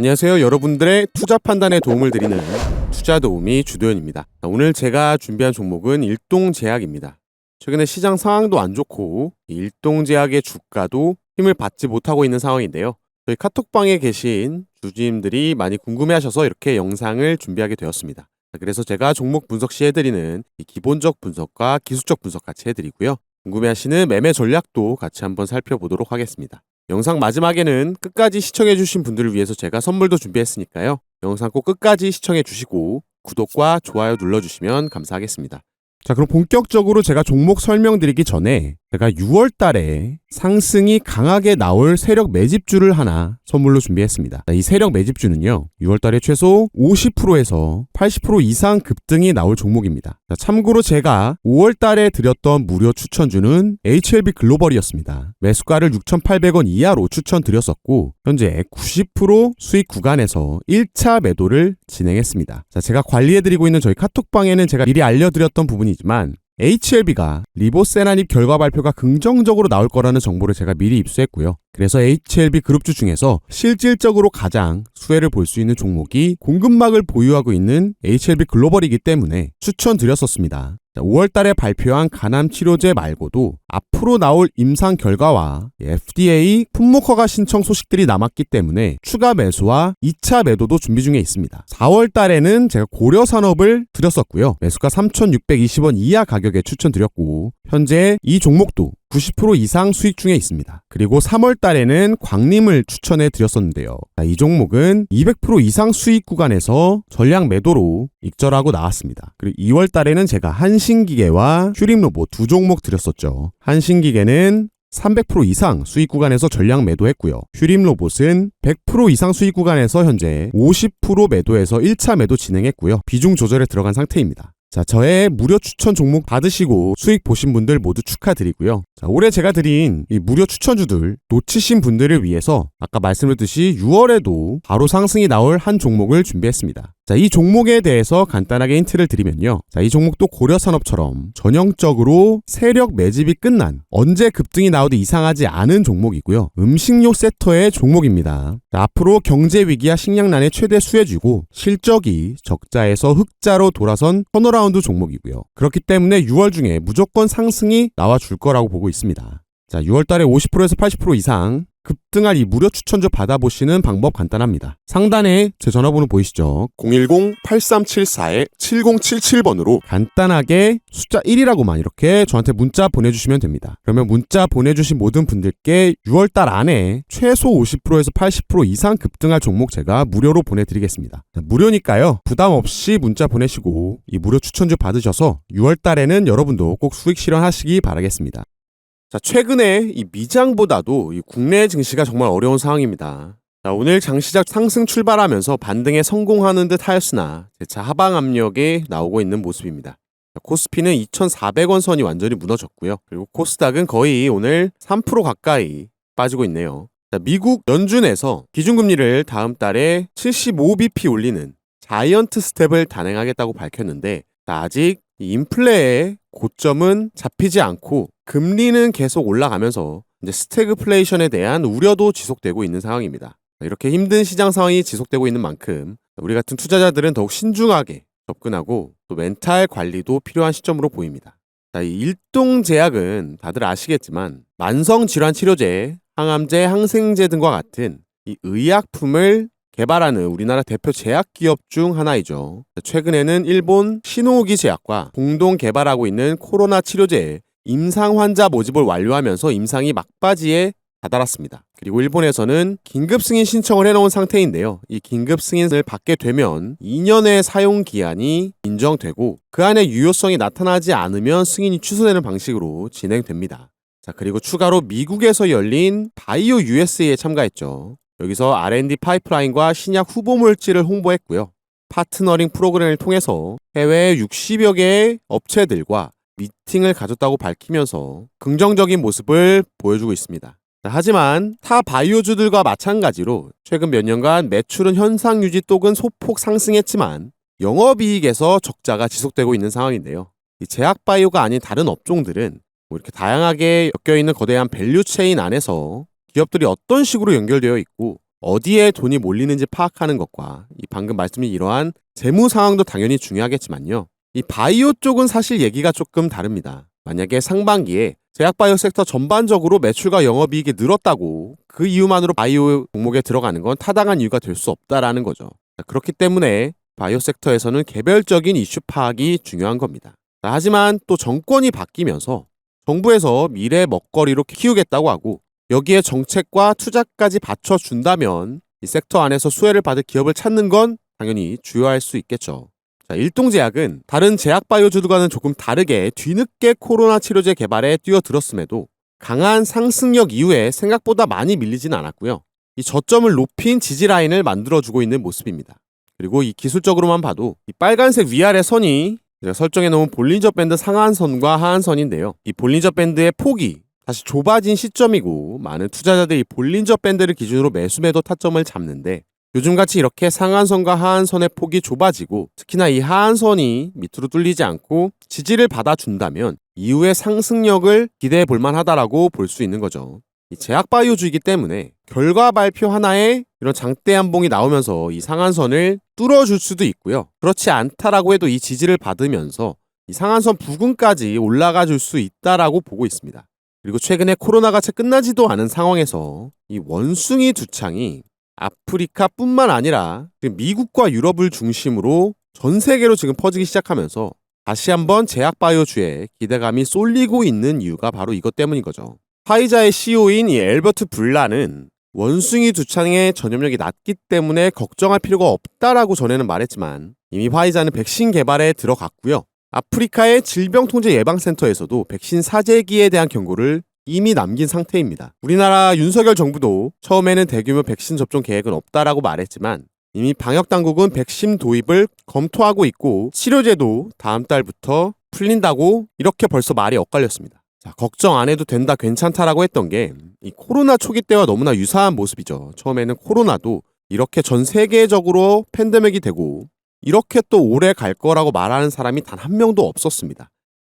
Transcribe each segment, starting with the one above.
안녕하세요. 여러분들의 투자 판단에 도움을 드리는 투자 도우미 주도현입니다. 자, 오늘 제가 준비한 종목은 일동제약입니다. 최근에 시장 상황도 안 좋고 이 일동제약의 주가도 힘을 받지 못하고 있는 상황인데요. 저희 카톡방에 계신 주주님들이 많이 궁금해하셔서 이렇게 영상을 준비하게 되었습니다. 자, 그래서 제가 종목 분석 시 해드리는 이 기본적 분석과 기술적 분석 같이 해드리고요. 궁금해하시는 매매 전략도 같이 한번 살펴보도록 하겠습니다. 영상 마지막에는 끝까지 시청해주신 분들을 위해서 제가 선물도 준비했으니까요. 영상 꼭 끝까지 시청해주시고 구독과 좋아요 눌러주시면 감사하겠습니다. 자, 그럼 본격적으로 제가 종목 설명드리기 전에 제가 6월 달에 상승이 강하게 나올 세력 매집주를 하나 선물로 준비했습니다. 자, 이 세력 매집주는요, 6월 달에 최소 50%에서 80% 이상 급등이 나올 종목입니다. 자, 참고로 제가 5월 달에 드렸던 무료 추천주는 HLB 글로벌이었습니다. 매수가를 6,800원 이하로 추천드렸었고, 현재 90% 수익 구간에서 1차 매도를 진행했습니다. 자, 제가 관리해드리고 있는 저희 카톡방에는 제가 미리 알려드렸던 부분이지만, HLB가 리보세나닙 결과 발표가 긍정적으로 나올 거라는 정보를 제가 미리 입수했고요. 그래서 HLB 그룹주 중에서 실질적으로 가장 수혜를 볼 수 있는 종목이 공급막을 보유하고 있는 HLB 글로벌이기 때문에 추천드렸었습니다. 5월 달에 발표한 간암 치료제 말고도 앞으로 나올 임상 결과와 FDA 품목 허가 신청 소식들이 남았기 때문에 추가 매수와 2차 매도도 준비 중에 있습니다. 4월 달에는 제가 고려 산업을 드렸었고요. 매수가 3,620원 이하 가격에 추천드렸고 현재 이 종목도 90% 이상 수익 중에 있습니다. 그리고 3월 달에는 광림을 추천해 드렸었는데요. 자, 이 종목은 200% 이상 수익 구간에서 전량 매도로 익절하고 나왔습니다. 그리고 2월 달에는 제가 한신기계와 휴림로봇 두 종목 드렸었죠. 한신기계는 300% 이상 수익 구간에서 전량 매도했고요. 휴림 로봇은 100% 이상 수익 구간에서 현재 50% 매도해서 1차 매도 진행했고요. 비중 조절에 들어간 상태입니다. 자, 저의 무료 추천 종목 받으시고 수익 보신 분들 모두 축하드리고요. 자, 올해 제가 드린 이 무료 추천주들 놓치신 분들을 위해서 아까 말씀드렸듯이 6월에도 바로 상승이 나올 한 종목을 준비했습니다. 자, 이 종목에 대해서 간단하게 힌트를 드리면요. 자, 이 종목도 고려산업처럼 전형적으로 세력 매집이 끝난 언제 급등이 나오도 이상하지 않은 종목이고요. 음식료 섹터의 종목입니다. 자, 앞으로 경제 위기와 식량난의 최대 수혜주고 실적이 적자에서 흑자로 돌아선 턴어라운드 종목이고요. 그렇기 때문에 6월 중에 무조건 상승이 나와 줄 거라고 보고 있습니다. 자, 6월 달에 50%에서 80% 이상 급등할 이 무료 추천주 받아보시는 방법 간단합니다. 상단에 제 전화번호 보이시죠? 010-8374-7077번으로 간단하게 숫자 1이라고만 이렇게 저한테 문자 보내주시면 됩니다. 그러면 문자 보내주신 모든 분들께 6월달 안에 최소 50%에서 80% 이상 급등할 종목 제가 무료로 보내드리겠습니다. 자, 무료니까요. 부담 없이 문자 보내시고 이 무료 추천주 받으셔서 6월달에는 여러분도 꼭 수익 실현하시기 바라겠습니다. 자, 최근에 이 미장보다도 이 국내 증시가 정말 어려운 상황입니다. 자, 오늘 장시작 상승 출발하면서 반등에 성공하는 듯 하였으나 재차 하방 압력이 나오고 있는 모습입니다. 자, 코스피는 2,400원 선이 완전히 무너졌고요. 그리고 코스닥은 거의 오늘 3% 가까이 빠지고 있네요. 자, 미국 연준에서 기준금리를 다음 달에 75bp 올리는 자이언트 스텝을 단행하겠다고 밝혔는데 자, 아직 이 인플레의 고점은 잡히지 않고 금리는 계속 올라가면서 이제 스태그플레이션에 대한 우려도 지속되고 있는 상황입니다. 이렇게 힘든 시장 상황이 지속되고 있는 만큼 우리 같은 투자자들은 더욱 신중하게 접근하고 또 멘탈 관리도 필요한 시점으로 보입니다. 자, 이 일동 제약은 다들 아시겠지만 만성 질환 치료제, 항암제, 항생제 등과 같은 이 의약품을 개발하는 우리나라 대표 제약 기업 중 하나이죠. 최근에는 일본 신호기 제약과 공동 개발하고 있는 코로나 치료제 임상 환자 모집을 완료하면서 임상이 막바지에 다다랐습니다. 그리고 일본에서는 긴급 승인 신청을 해놓은 상태인데요. 이 긴급 승인을 받게 되면 2년의 사용 기한이 인정되고 그 안에 유효성이 나타나지 않으면 승인이 취소되는 방식으로 진행됩니다. 자, 그리고 추가로 미국에서 열린 바이오 USA에 참가했죠. 여기서 R&D 파이프라인과 신약 후보 물질을 홍보했고요. 파트너링 프로그램을 통해서 해외 60여 개의 업체들과 미팅을 가졌다고 밝히면서 긍정적인 모습을 보여주고 있습니다. 하지만 타 바이오주들과 마찬가지로 최근 몇 년간 매출은 현상 유지 또는 소폭 상승했지만 영업이익에서 적자가 지속되고 있는 상황인데요. 이 제약 바이오가 아닌 다른 업종들은 뭐 이렇게 다양하게 엮여 있는 거대한 밸류 체인 안에서 기업들이 어떤 식으로 연결되어 있고 어디에 돈이 몰리는지 파악하는 것과 이 방금 말씀드린 이러한 재무 상황도 당연히 중요하겠지만요. 이 바이오 쪽은 사실 얘기가 조금 다릅니다. 만약에 상반기에 제약바이오 섹터 전반적으로 매출과 영업이익이 늘었다고 그 이유만으로 바이오 종목에 들어가는 건 타당한 이유가 될 수 없다라는 거죠. 자, 그렇기 때문에 바이오 섹터에서는 개별적인 이슈 파악이 중요한 겁니다. 자, 하지만 또 정권이 바뀌면서 정부에서 미래 먹거리로 키우겠다고 하고 여기에 정책과 투자까지 받쳐준다면 이 섹터 안에서 수혜를 받을 기업을 찾는 건 당연히 주요할 수 있겠죠. 자, 일동제약은 다른 제약바이오주들과는 조금 다르게 뒤늦게 코로나 치료제 개발에 뛰어들었음에도 강한 상승력 이후에 생각보다 많이 밀리진 않았고요. 이 저점을 높인 지지 라인을 만들어주고 있는 모습입니다. 그리고 이 기술적으로만 봐도 이 빨간색 위아래 선이 제가 설정해 놓은 볼린저 밴드 상한선과 하한선인데요. 이 볼린저 밴드의 폭이 다시 좁아진 시점이고 많은 투자자들이 볼린저 밴드를 기준으로 매수매도 타점을 잡는데 요즘같이 이렇게 상한선과 하한선의 폭이 좁아지고 특히나 이 하한선이 밑으로 뚫리지 않고 지지를 받아준다면 이후의 상승력을 기대해 볼 만 하다라고 볼 수 있는 거죠. 이 제약바이오주이기 때문에 결과 발표 하나에 이런 장대 한봉이 나오면서 이 상한선을 뚫어줄 수도 있고요. 그렇지 않다라고 해도 이 지지를 받으면서 이 상한선 부근까지 올라가 줄 수 있다라고 보고 있습니다. 그리고 최근에 코로나가 채 끝나지도 않은 상황에서 이 원숭이 두 창이 아프리카뿐만 아니라 미국과 유럽을 중심으로 전 세계로 지금 퍼지기 시작하면서 다시 한번 제약바이오주에 기대감이 쏠리고 있는 이유가 바로 이것 때문인 거죠. 화이자의 CEO인 이 엘버트 블라는 원숭이 두 창의 전염력이 낮기 때문에 걱정할 필요가 없다라고 전에는 말했지만 이미 화이자는 백신 개발에 들어갔고요. 아프리카의 질병통제예방센터에서도 백신 사재기에 대한 경고를 이미 남긴 상태입니다. 우리나라 윤석열 정부도 처음에는 대규모 백신 접종 계획은 없다라고 말했지만 이미 방역 당국은 백신 도입을 검토하고 있고 치료제도 다음 달부터 풀린다고 이렇게 벌써 말이 엇갈렸습니다. 자, 걱정 안 해도 된다, 괜찮다라고 했던 게 이 코로나 초기 때와 너무나 유사한 모습이죠. 처음에는 코로나도 이렇게 전 세계적으로 팬데믹이 되고 이렇게 또 오래 갈 거라고 말하는 사람이 단 한 명도 없었습니다.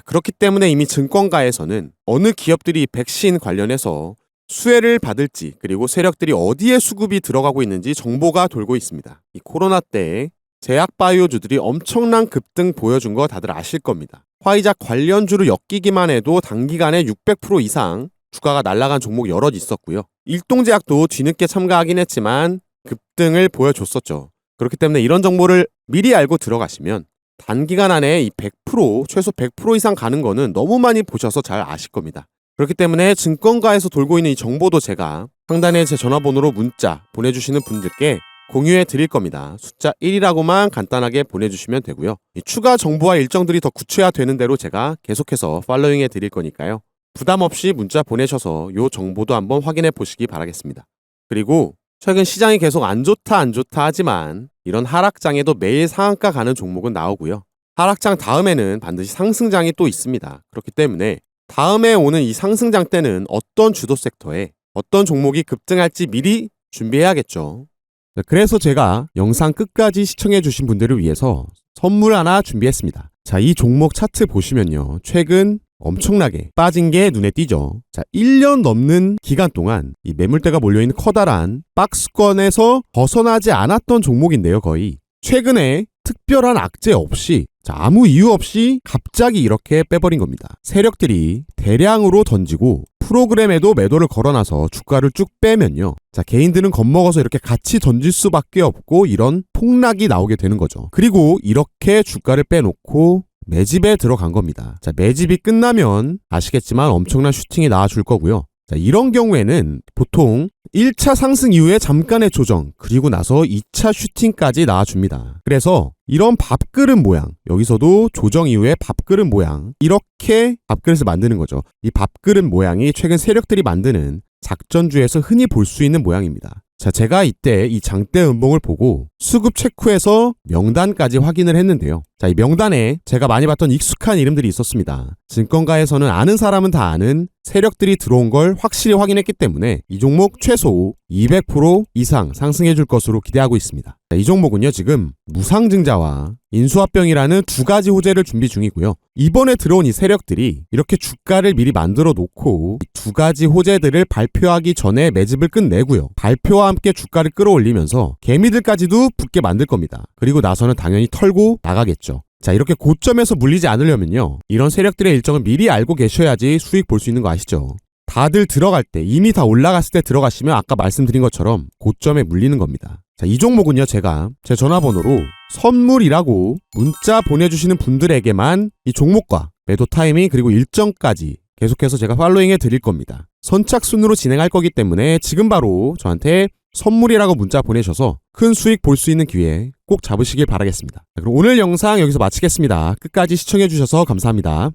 자, 그렇기 때문에 이미 증권가에서는 어느 기업들이 백신 관련해서 수혜를 받을지 그리고 세력들이 어디에 수급이 들어가고 있는지 정보가 돌고 있습니다. 이 코로나 때 제약 바이오주들이 엄청난 급등 보여준 거 다들 아실 겁니다. 화이자 관련주를 엮이기만 해도 단기간에 600% 이상 주가가 날아간 종목 여럿 있었고요. 일동제약도 뒤늦게 참가하긴 했지만 급등을 보여줬었죠. 그렇기 때문에 이런 정보를 미리 알고 들어가시면 단기간 안에 이 100% 최소 100% 이상 가는 거는 너무 많이 보셔서 잘 아실 겁니다. 그렇기 때문에 증권가에서 돌고 있는 이 정보도 제가 상단에 제 전화번호로 문자 보내주시는 분들께 공유해 드릴 겁니다. 숫자 1이라고만 간단하게 보내주시면 되고요. 이 추가 정보와 일정들이 더 구체화되는 대로 제가 계속해서 팔로잉해 드릴 거니까요. 부담 없이 문자 보내셔서 요 정보도 한번 확인해 보시기 바라겠습니다. 그리고 최근 시장이 계속 안 좋다 안 좋다 하지만 이런 하락장에도 매일 상한가 가는 종목은 나오고요. 하락장 다음에는 반드시 상승장이 또 있습니다. 그렇기 때문에 다음에 오는 이 상승장 때는 어떤 주도 섹터에 어떤 종목이 급등할지 미리 준비해야겠죠. 네, 그래서 제가 영상 끝까지 시청해주신 분들을 위해서 선물 하나 준비했습니다. 자, 이 종목 차트 보시면요. 최근 엄청나게 빠진 게 눈에 띄죠. 자, 1년 넘는 기간 동안 이 매물대가 몰려있는 커다란 박스권에서 벗어나지 않았던 종목인데요, 거의. 최근에 특별한 악재 없이 자, 아무 이유 없이 갑자기 이렇게 빼버린 겁니다. 세력들이 대량으로 던지고 프로그램에도 매도를 걸어놔서 주가를 쭉 빼면요. 자, 개인들은 겁먹어서 이렇게 같이 던질 수밖에 없고 이런 폭락이 나오게 되는 거죠. 그리고 이렇게 주가를 빼놓고 매집에 들어간 겁니다. 자, 매집이 끝나면 아시겠지만 엄청난 슈팅이 나와줄 거고요. 자, 이런 경우에는 보통 1차 상승 이후에 잠깐의 조정, 그리고 나서 2차 슈팅까지 나와줍니다. 그래서 이런 밥그릇 모양, 여기서도 조정 이후에 밥그릇 모양, 이렇게 밥그릇을 만드는 거죠. 이 밥그릇 모양이 최근 세력들이 만드는 작전주에서 흔히 볼 수 있는 모양입니다. 자, 제가 이때 이 장대 음봉을 보고 수급 체크해서 명단까지 확인을 했는데요. 자, 이 명단에 제가 많이 봤던 익숙한 이름들이 있었습니다. 증권가에서는 아는 사람은 다 아는 세력들이 들어온 걸 확실히 확인했기 때문에 이 종목 최소 200% 이상 상승해 줄 것으로 기대하고 있습니다. 자, 이 종목은요, 지금 무상증자와 인수합병이라는 두 가지 호재를 준비 중이고요. 이번에 들어온 이 세력들이 이렇게 주가를 미리 만들어 놓고 이두 가지 호재들을 발표하기 전에 매집을 끝내고요. 발표와 함께 주가를 끌어올리면서 개미들까지도 붙게 만들 겁니다. 그리고 나서는 당연히 털고 나가겠죠. 자, 이렇게 고점에서 물리지 않으려면요. 이런 세력들의 일정을 미리 알고 계셔야지 수익 볼 수 있는 거 아시죠? 다들 들어갈 때, 이미 다 올라갔을 때 들어가시면 아까 말씀드린 것처럼 고점에 물리는 겁니다. 자, 이 종목은요, 제가 제 전화번호로 선물이라고 문자 보내주시는 분들에게만 이 종목과 매도 타이밍 그리고 일정까지 계속해서 제가 팔로잉 해 드릴 겁니다. 선착순으로 진행할 거기 때문에 지금 바로 저한테 선물이라고 문자 보내셔서 큰 수익 볼 수 있는 기회 꼭 잡으시길 바라겠습니다. 자, 그럼 오늘 영상 여기서 마치겠습니다. 끝까지 시청해주셔서 감사합니다.